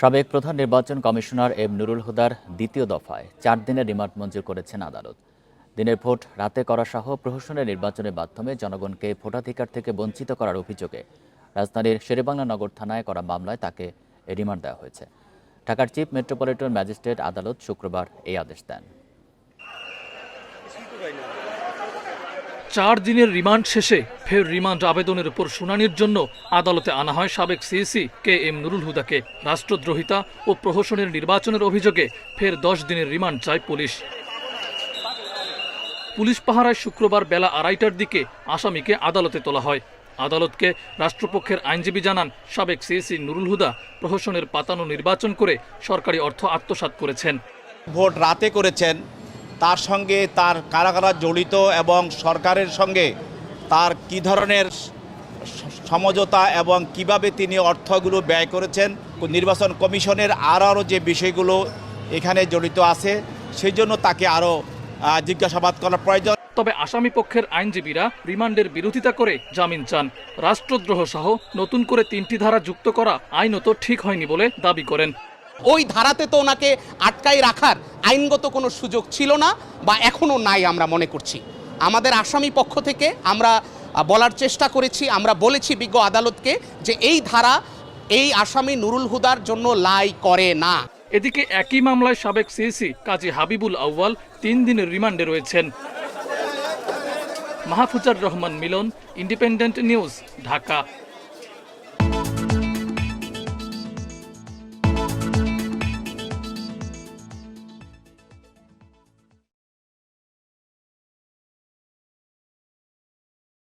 সাবেক প্রধান নির্বাচন কমিশনার এম নুরুল হুদার দ্বিতীয় দফায় চার দিনের রিমান্ড মঞ্জুর করেছেন আদালত। দিনের ভোট রাতে করা সহ প্রহসনের নির্বাচনের মাধ্যমে জনগণকে ভোটাধিকার থেকে বঞ্চিত করার অভিযোগে রাজধানীর শেরেবাংলা নগর থানায় করা মামলায় তাকে রিমান্ড দেওয়া হয়েছে। ঢাকার চিফ মেট্রোপলিটন ম্যাজিস্ট্রেট আদালত শুক্রবার এই আদেশ দেন। চার দিনের রিমান্ড শেষে ফের রিমান্ড আবেদনের উপর শুনানির জন্য আদালতে আনা হয় সাবেক সিএসি কে এম নুরুল হুদাকে। রাষ্ট্রদ্রোহিতা ও প্রহসনের নির্বাচনের অভিযোগে ফের দশ দিনের রিমান্ড চায় পুলিশ। পুলিশ পাহারায় শুক্রবার বেলা আড়াইটার দিকে আসামিকে আদালতে তোলা হয়। আদালতকে রাষ্ট্রপক্ষের আইনজীবী জানান, সাবেক সিএসি নুরুল হুদা প্রহসনের পাতানো নির্বাচন করে সরকারি অর্থ আত্মসাৎ করেছেন। ভোট রাতে করেছেন তার সঙ্গে তার কারা কারা জড়িত এবং সরকারের সঙ্গে তার কি ধরনের সমঝোতা এবং কীভাবে তিনি অর্থগুলো ব্যয় করেছেন, নির্বাচন কমিশনের আর আরও যে বিষয়গুলো এখানে জড়িত আছে, সেই জন্য তাকে আরও জিজ্ঞাসাবাদ করা প্রয়োজন। তবে আসামি পক্ষের আইনজীবীরা রিমান্ডের বিরোধিতা করে জামিন চান। রাষ্ট্রদ্রোহ সহ নতুন করে তিনটি ধারা যুক্ত করা আইনত ঠিক হয়নি বলে দাবি করেন। ওই ধারাতে তো ওনাকে আটকাই রাখার আইনগত কোনো সুযোগ ছিল না বা এখনও নাই আমরা মনে করছি। আমাদের আসামি পক্ষ থেকে আমরা বলার চেষ্টা করেছি, আমরা বলেছি বিজ্ঞ আদালতকে যে এই ধারা এই আসামি নুরুল হুদার জন্য লাই করে না। এদিকে একই মামলায় সাবেক সিইসি কাজী হাবিবুল আউয়াল তিন দিনের রিমান্ডে রয়েছেন। Mahfuzar Rahman Milon, Independent News, Dhaka.